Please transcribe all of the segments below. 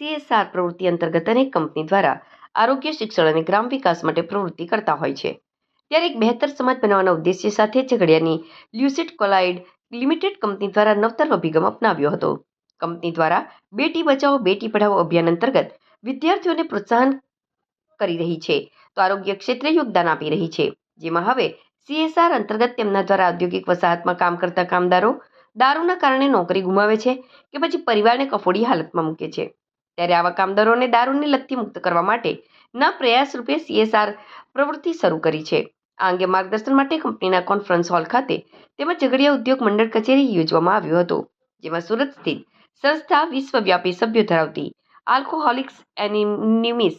CSR પ્રવૃત્તિ અંતર્ગત અનેક કંપની દ્વારા આરોગ્ય, શિક્ષણ અને ગ્રામ વિકાસ માટે પ્રવૃત્તિ કરતા હોય છે. ત્યારે એક બહેતર સમાજ બનાવવાના ઉદ્દેશ્ય સાથે ઝઘડિયાની લ્યુસિટ કોલાઇડ લિમિટેડ કંપની દ્વારા નવતર અભિગમ અપનાવ્યો હતો. કંપની દ્વારા બેટી બચાવો, બેટી પઢાઓ અભિયાન અંતર્ગત વિદ્યાર્થીઓને પ્રોત્સાહન કરી રહી છે. તો આરોગ્ય ક્ષેત્રે યોગદાન આપી રહી છે. જેમાં હવે સીએસઆર અંતર્ગત તેમના દ્વારા ઔદ્યોગિક વસાહતમાં કામ કરતા કામદારો દારૂના કારણે નોકરી ગુમાવે છે કે પછી પરિવારને કફોડી હાલતમાં મૂકે છે. ત્યારે આવા કામદારોને દારૂની લતથી મુક્ત કરવા માટે ના પ્રયાસ રૂપે સીએસઆર પ્રવૃત્તિ શરૂ કરી છે. આ અંગે માર્ગદર્શન માટે કંપનીના કોન્ફરન્સ હોલ ખાતે તેમજ ઝઘડિયા ઉદ્યોગ મંડળ કચેરી યોજવામાં આવ્યો હતો, જેમાં સુરત સ્થિત સંસ્થા વિશ્વવ્યાપી સભ્યો ધરાવતી આલ્કોહોલિક્સ એનિમિસ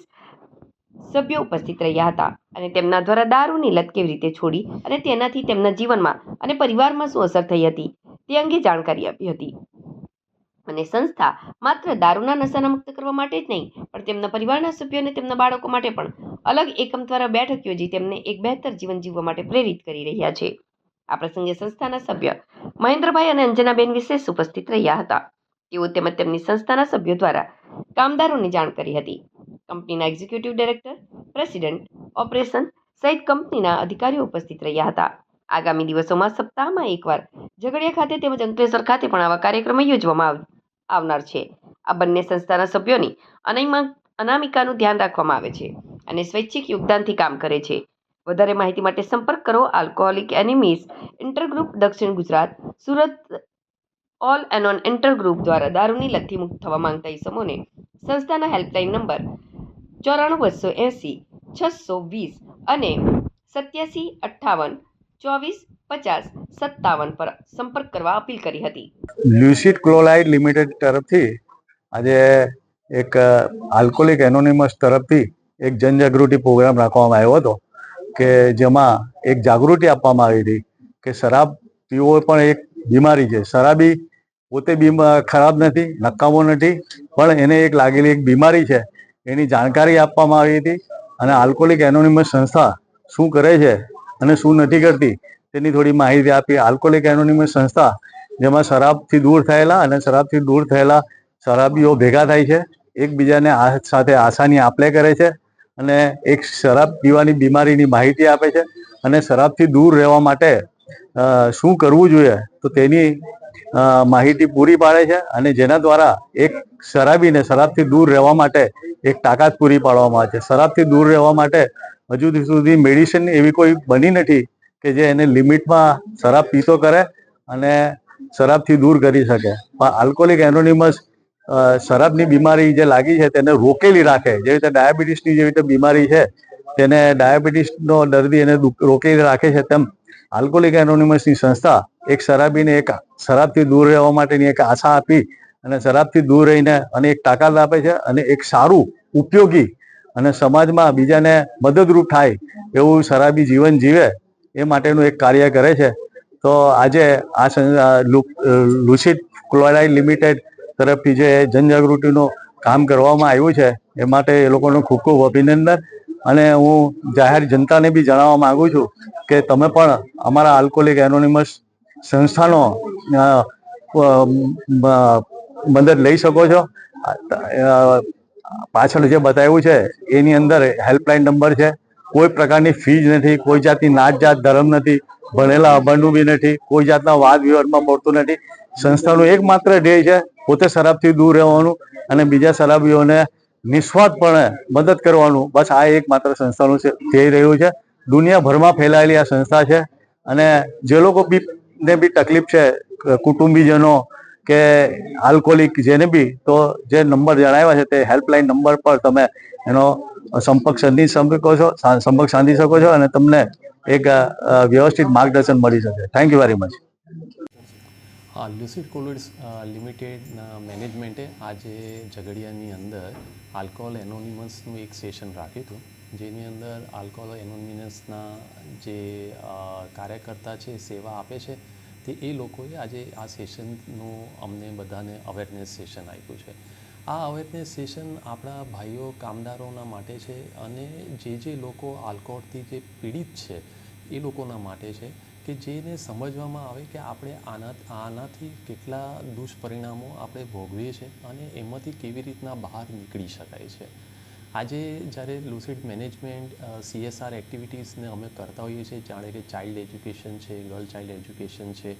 સભ્યો ઉપસ્થિત રહ્યા હતા અને તેમના દ્વારા દારૂની લત કેવી રીતે છોડી અને તેનાથી તેમના જીવનમાં અને પરિવારમાં શું અસર થઈ હતી તે અંગે જાણકારી આપી હતી. અને સંસ્થા માત્ર દારૂના નશાના મુક્ત કરવા માટે જ નહીં, પણ તેમના પરિવારના સભ્યો અને તેમના બાળકો માટે પણ અલગ એકમ દ્વારા બેઠક યોજી તેમને એક બહેતર જીવન જીવવા માટે પ્રેરિત કરી રહ્યા છે. આ પ્રસંગે સંસ્થાના સભ્ય મહેન્દ્રભાઈ અને અંજનાબેન વિશેષ ઉપસ્થિત રહ્યા હતા. તેઓ તેમજ તેમની સંસ્થાના સભ્યો દ્વારા કામદારોને જાણ કરી હતી. કંપનીના એક્ઝિક્યુટિવ ડાયરેક્ટર પ્રેસિડેન્ટ, ઓપરેશન સહિત કંપનીના અધિકારીઓ ઉપસ્થિત રહ્યા હતા. આગામી દિવસોમાં સપ્તાહમાં એકવાર ઝઘડિયા ખાતે તેમજ અંકલેશ્વર ખાતે પણ આવા કાર્યક્રમો યોજવામાં આવ- આવનાર છે. આ બંને સંસ્થાના સભ્યોની અનામિકા અનામિકાનું ધ્યાન રાખવામાં આવે છે અને સ્વૈચ્છિક યોગદાનથી કામ કરે છે. વધારે માહિતી માટે સંપર્ક કરો આલ્કોહોલિક એનિમીઝ ઇન્ટરગ્રુપ દક્ષિણ Gujarat, Surat all anon intergroup દ્વારા દારૂની લથ્થી મુક્ત થવા માંગતા ઇસમોને સંસ્થાના હેલ્પલાઇન નંબર ચોરાણું બસો એંસી, છસો વીસ અને સત્યાસી, અઠ્ઠાવન, ચોવીસ પચાસ સત્તાવન પર સંપર્ક કરવા અપીલ કરી હતી. લ્યુસિડ ક્લોરાઇડ લિમિટેડ તરફથી આજે એક આલ્કોલિક એનોનિમસ તરફથી એક જનજાગૃતિ પ્રોગ્રામ રાખવામાં આવ્યો હતો કે જેમાં એક જાગૃતિ આપવામાં આવી હતી કે શરાબ પીવો પણ એક બીમારી છે. શરાબી પોતે બીમા ખરાબ નથી, નકામો નથી, પણ એને એક લાગેલી એક બીમારી છે. એની જાણકારી આપવામાં આવી હતી અને આલ્કોલિક એનોનિમસ સંસ્થા શું કરે છે અને શું નથી કરતી તેની થોડી માહિતી આપી. આલ્કોહોલિક એનોનિમસ સંસ્થા, જેમાં શરાબથી દૂર થયેલા અને શરાબથી દૂર થયેલા શરાબીઓ ભેગા થાય છે. એકબીજાને આ સાથે આસાની આપલે કરે છે અને એક શરાબ પીવાની બીમારીની માહિતી આપે છે અને શરાબથી દૂર રહેવા માટે શું કરવું જોઈએ તો તેની માહિતી પૂરી પાડે છે અને જેના દ્વારા એક શરાબીને શરાબથી દૂર રહેવા માટે એક તાકાત પૂરી પાડવામાં આવે છે. શરાબથી દૂર રહેવા માટે હજુ સુધી મેડિસિન એવી કોઈ બની નથી કે જે એને લિમિટમાં શરાબ પીતો કરે અને શરાબથી દૂર કરી શકે. પણ આલ્કોહોલિક એનોનિમસ શરાબની બીમારી જે લાગી છે તેને રોકેલી રાખે. જેવી રીતે ડાયાબિટીસની જેવી રીતે બીમારી છે, તેને ડાયાબિટીસનો દર્દી એને રોકેલી રાખે છે તેમ આલ્કોહોલિક એનોનિમસની સંસ્થા એક શરાબીને એક શરાબથી દૂર રહેવા માટેની એક આશા આપી અને શરાબથી દૂર રહીને અને એક તાકાત આપે છે અને એક સારું, ઉપયોગી અને સમાજમાં બીજાને મદદરૂપ થાય એવું શરાબી જીવન જીવે એ માટેનું એક કાર્ય કરે છે. તો આજે આ લુસિડ ક્લોરાઇડ લિમિટેડ તરફથી જે જનજાગૃતિનું કામ કરવામાં આવ્યું છે, એ માટે એ લોકોનું ખૂબ ખૂબ અભિનંદન. અને હું જાહેર જનતાને બી જણાવવા માગું છું કે તમે પણ અમારા આલ્કોહોલિક એનોનિમસ સંસ્થાનો મદદ લઈ શકો છો. પાછળ જે બતાવ્યું છે, એની અંદર હેલ્પલાઇન નંબર છે. કોઈ પ્રકારની ફીજ નથી, કોઈ જાતની નાત જાત ધર્મ નથી, ભણેલા અભણનું બી નથી, કોઈ જાતના વાદ વિવાદમાં પડતું નથી. સંસ્થાનું એકમાત્ર ધ્યેય છે પોતે શરાબથી દૂર રહેવાનું અને બીજા શરાબીઓને નિસ્વાર્થપણે મદદ કરવાનું. બસ આ એકમાત્ર સંસ્થાનું ધ્યેય રહ્યું છે. દુનિયાભરમાં ફેલાયેલી આ સંસ્થા છે અને જે લોકો બી ને બી તકલીફ છે, કુટુંબીજનો કે આલ્કોહોલિક જેને બી, તો જે નંબર જણાવ્યા છે તે હેલ્પલાઇન નંબર પર તમે એનો સંપર્ક સાધી શકો છો સંપર્ક સાધી શકો છો અને તમને એક વ્યવસ્થિત માર્ગદર્શન મળી શકે. થેન્ક યુ વેરી મચ હા લ્યુસિડ કોલ્ડ્સ લિમિટેડના મેનેજમેન્ટે આજે ઝઘડિયાની અંદર આલ્કોહોલ એનોનિમસનું એક સેશન રાખ્યું હતું, જેની અંદર આલ્કોહોલ એનોનિમસના જે કાર્યકર્તા છે, સેવા આપે છે તે એ લોકોએ આજે આ સેશનનું અમને બધાને અવેરનેસ સેશન આપ્યું છે. આ અવેરનેસ સેશન આપણા ભાઈઓ, કામદારોના માટે છે અને જે જે લોકો આલ્કોહોલથી જે પીડિત છે એ લોકોના માટે છે કે જેને સમજવામાં આવે કે આપણે આના, આનાથી કેટલા દુષ્પરિણામો આપણે ભોગવીએ છીએ અને એમાંથી કેવી રીતના બહાર નીકળી શકાય છે. આજે જ્યારે લુસિડ મેનેજમેન્ટ સીએસઆર એક્ટિવિટીઝને અમે કરતા હોઈએ છીએ, જાણે કે ચાઇલ્ડ એજ્યુકેશન છે ગર્લ ચાઇલ્ડ એજ્યુકેશન છે,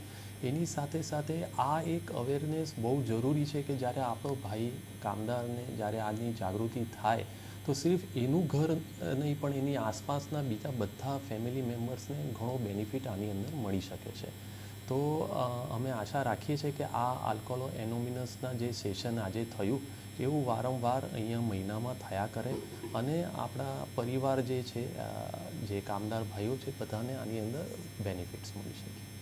એની સાથે સાથે આ એક અવેરનેસ બહુ જરૂરી છે કે જ્યારે આપણો ભાઈ કામદારને જ્યારે આની જાગૃતિ થાય, તો સિર્ફ એનું ઘર નહીં, પણ એની આસપાસના બીજા બધા ફેમિલી મેમ્બર્સને ઘણો બેનિફિટ આની અંદર મળી શકે છે. તો અમે આશા રાખીએ છીએ કે આ આલ્કોહોલો એનોમિનસના જે સેશન આજે થયું એવું વારંવાર અહીંયા મહિનામાં થયા કરે અને આપણા પરિવાર જે છે જે કામદાર ભાઈઓ છે, બધાને આની અંદર બેનિફિટ્સ મળી શકે.